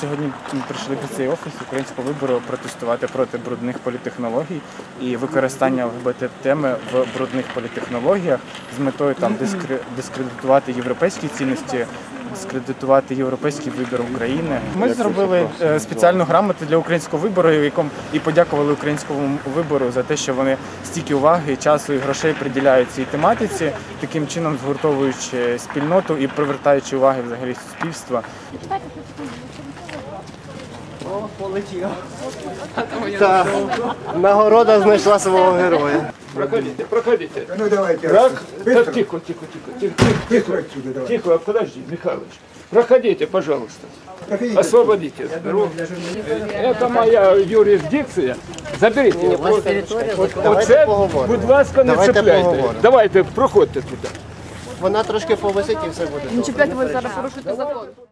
Сьогодні прийшли до цей офіс українського вибору протестувати проти брудних політехнологій і використання ЛГБТ-теми в брудних політехнологіях з метою там дискредитувати європейські цінності, дискредитувати європейський вибір України. Ми зробили е, спеціальну грамоту для українського вибору, якому і подякували українському вибору за те, що вони стільки уваги, часу і грошей приділяють цій тематиці, таким чином згуртовуючи спільноту і привертаючи уваги взагалі суспільства. Так, нагорода знайшла свого героя Проходите, проходите. Ну давайте. Раз, Быстро. так, тихо, тихо, тихо, тихо, тихо, Быстро отсюда давай. тихо, подожди, Михайлович. Проходите, пожалуйста. Проходите. Освободите. Это моя юрисдикція. Заберіть її. ваша територія, От- давайте Оце, поговоримо. будь ласка, не Давайте цепляйте. поговоримо. Давайте, проходьте туди. Вона трошки повисить і все буде. добре. Чіпляти ви зараз порушуєте закон.